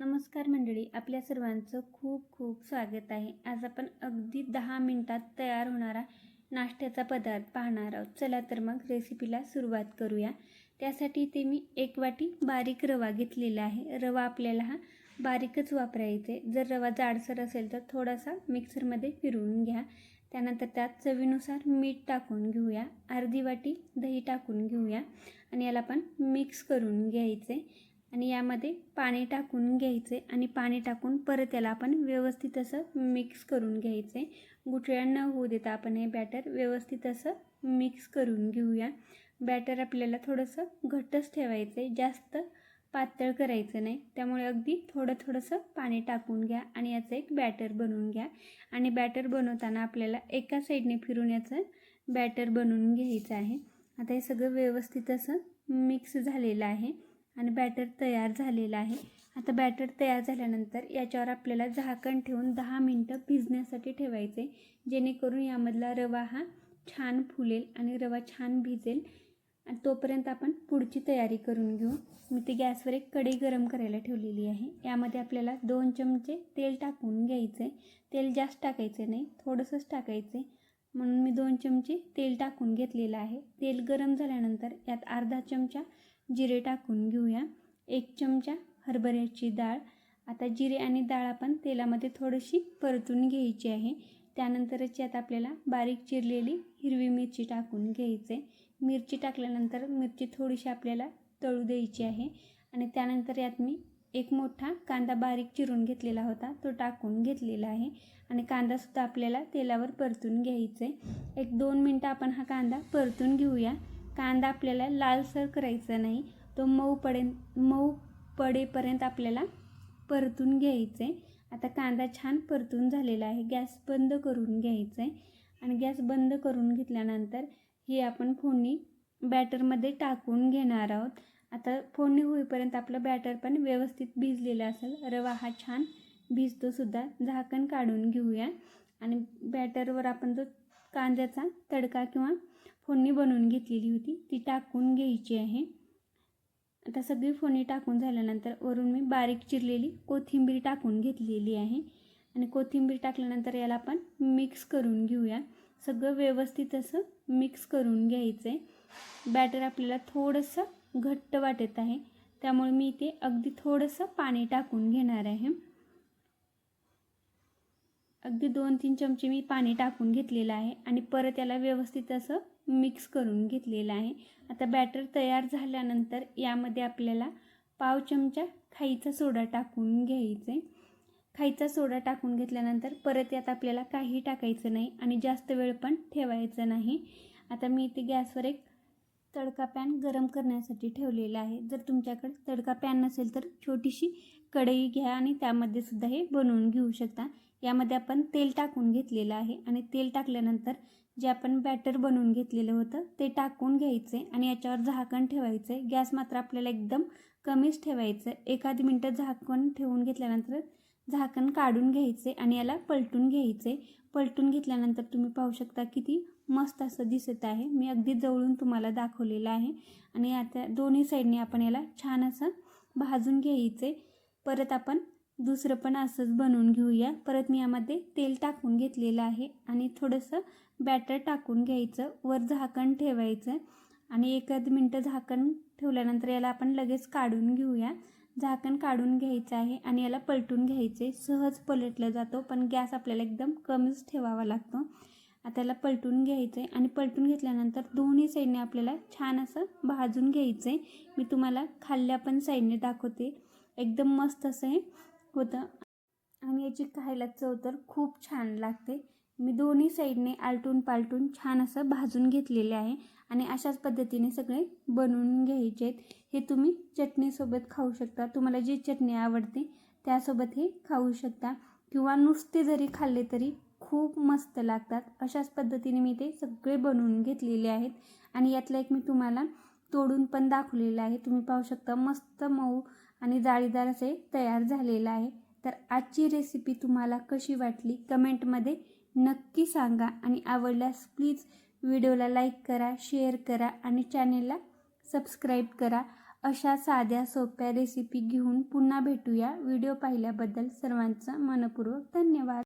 नमस्कार मंडळी आपल्या सर्वांचं खूप खूप स्वागत आहे. आज आपण अगदी दहा मिनटात तयार होणारा नाश्त्याचा पदार्थ पाहणार आहोत. चला तर मग रेसिपीला सुरुवात करूया. त्यासाठी ते मी एक वाटी बारीक रवा घेतलेला आहे. रवा आपल्याला हा बारीकच वापरायचे जर रवा जाडसर असेल तर थोडासा मिक्सरमध्ये फिरवून घ्या. त्यानंतर त्यात चवीनुसार मीठ टाकून घेऊया. अर्धी वाटी दही टाकून घेऊया. आणि याला पण मिक्स करून घ्यायचे. आणि यामध्ये पाणी टाकून घ्यायचे आणि पाणी टाकून परत याला आपण व्यवस्थित असं मिक्स करून घ्यायचे. गुठळ्या न होऊ देता आपण हे बॅटर व्यवस्थित असं मिक्स करून घेऊया. बॅटर आपल्याला थोडंसं घट्टच ठेवायचं आहे जास्त पातळ करायचं नाही. त्यामुळे अगदी थोडं थोडंसं पाणी टाकून घ्या आणि याचं एक बॅटर बनवून घ्या. आणि बॅटर बनवताना आपल्याला एका साईडने फिरून याचं बॅटर बनवून घ्यायचं आहे. आता हे सगळं व्यवस्थित असं मिक्स झालेलं आहे. आणि बॅटर तयार झालेलं आहे. आता बॅटर तयार झाल्यानंतर याच्यावर आपल्याला झाकण ठेवून दहा मिनटं भिजण्यासाठी ठेवायचे. जेणेकरून यामधला रवा हा छान फुलेल आणि रवा छान भिजेल. आणि तोपर्यंत आपण पुढची तयारी करून घेऊ. मी ते गॅसवर एक कढई गरम करायला ठेवलेली आहे. यामध्ये आपल्याला दोन चमचे तेल टाकून घ्यायचे. तेल जास्त टाकायचे नाही थोडंसंच टाकायचे. म्हणून मी दोन चमचे तेल टाकून घेतलेलं आहे. तेल गरम झाल्यानंतर यात अर्धा चमचा जिरे टाकून घेऊया. एक चमचा हरभऱ्याची डाळ. आता जिरे आणि डाळ आपण तेलामध्ये थोडीशी परतून घ्यायची आहे. त्यानंतरच यात आपल्याला बारीक चिरलेली हिरवी मिरची टाकून घ्यायचे. मिरची टाकल्यानंतर मिरची थोडीशी आपल्याला तळू द्यायची आहे. आणि त्यानंतर यात मी एक मोठा कांदा बारीक चिरून घेतलेला होता. तो टाकून घेतलेला आहे आणि कांदासुद्धा आपल्याला तेलावर परतून घ्यायचा आहे एक दोन मिनटं आपण हा कांदा परतून घेऊया. कांदा आपल्याला लालसर करायचा नाही. तो मऊ पडे मऊ पडेपर्यंत आपल्याला परतून घ्यायचं आहे आता कांदा छान परतून झालेला आहे. गॅस बंद करून घ्यायचा आहे आणि गॅस बंद करून घेतल्यानंतर ही आपण फोडणी बॅटरमध्ये टाकून घेणार आहोत. आता फोडणी होईपर्यंत आपलं बॅटर पण व्यवस्थित भिजलेलं असेल. रवा हा छान भिजतोसुद्धा. झाकण काढून घेऊया. आणि बॅटरवर आपण जो कांद्याचा तडका किंवा फोडणी बनवून घेतलेली होती ती टाकून घ्यायची आहे. आता सगळी फोडणी टाकून झाल्यानंतर वरून मी बारीक चिरलेली कोथिंबीर टाकून घेतलेली आहे. आणि कोथिंबीर टाकल्यानंतर याला आपण मिक्स करून घेऊया. सगळं व्यवस्थित असं मिक्स करून घ्यायचं आहे बॅटर आपल्याला थोडंसं घट्ट वाटत आहे. त्यामुळे मी इथे अगदी थोडंसं पाणी टाकून घेणार आहे. अगदी दोन तीन चमचे मी पाणी टाकून घेतलेलं आहे आणि परत याला व्यवस्थित असं मिक्स करून घेतलेलं आहे. आता बॅटर तयार झाल्यानंतर यामध्ये आपल्याला पाव चमचा खाईचा सोडा टाकून घ्यायचे. खाईचा सोडा टाकून घेतल्यानंतर परत यात आपल्याला काही टाकायचं नाही आणि जास्त वेळ पण ठेवायचं नाही. आता मी इथे गॅसवर एक तडका पॅन गरम करण्यासाठी ठेवलेला आहे. जर तुमच्याकडे तडका पॅन नसेल तर छोटीशी कढई घ्या आणि त्यामध्ये सुद्धा हे बनवून घेऊ शकता. यामध्ये आपण तेल टाकून घेतलेलं आहे आणि तेल टाकल्यानंतर जे आपण बॅटर बनवून घेतलेलं होतं ते टाकून घ्यायचे आणि याच्यावर झाकण ठेवायचे. गॅस मात्र आपल्याला एकदम कमीच ठेवायचं. एखादी मिनटं झाकण ठेवून घेतल्यानंतर झाकण काढून घ्यायचे आणि याला पलटून घ्यायचे. पलटून घेतल्यानंतर तुम्ही पाहू शकता किती मस्त असं दिसत आहे. मी अगदी जवळून तुम्हाला दाखवलेलं आहे. आणि आता दोन्ही साईडने आपण याला छान असं भाजून घ्यायचे. परत आपण दुसरं पण असंच बनवून घेऊया. परत मी यामध्ये तेल टाकून घेतलेलं आहे आणि थोडंसं बॅटर टाकून घ्यायचं. वर झाकण ठेवायचं. आणि एखाद मिनटं झाकण ठेवल्यानंतर याला आपण लगेच काढून घेऊया. झाकण काढून घ्यायचं आहे आणि याला पलटून घ्यायचे. सहज पलटलं जातो पण गॅस आपल्याला एकदम कमीच ठेवावा लागतो. आता याला पलटून घ्यायचं आहे आणि पलटून घेतल्यानंतर दोन्ही साईडने आपल्याला छान असं भाजून घ्यायचं आहे मी तुम्हाला खाल्ल्या पण साईडने दाखवते. एकदम मस्त असं हे होतं. आणि याची खायला चव तर खूप छान लागते. मी दोन्ही साईडने आलटून पालटून छान असं भाजून घेतलेले आहे आणि अशाच पद्धतीने सगळे बनवून घ्यायचे आहेत. हे तुम्ही चटणीसोबत खाऊ शकता. तुम्हाला जी चटणी आवडते त्यासोबत हे खाऊ शकता. किंवा नुसते जरी खाल्ले तरी खूप मस्त लागतात. अशाच पद्धतीने मी ते सगळे बनवून घेतलेले आहेत. आणि यातलं एक मी तुम्हाला तोडून पण दाखवलेलं आहे. तुम्ही पाहू शकता मस्त मऊ आणि जाळीदार असे तयार झालेलं आहे. तर आजची रेसिपी तुम्हाला कशी वाटली? कमेंटमध्ये नक्की सांगा आणि आवडल्यास प्लीज व्हिडिओला लाईक करा शेअर करा आणि चॅनेलला सबस्क्राईब करा. अशा साध्या सोप्या रेसिपी घेऊन पुन्हा भेटूया. व्हिडिओ पाहिल्याबद्दल सर्वांचा मनपूर्वक धन्यवाद.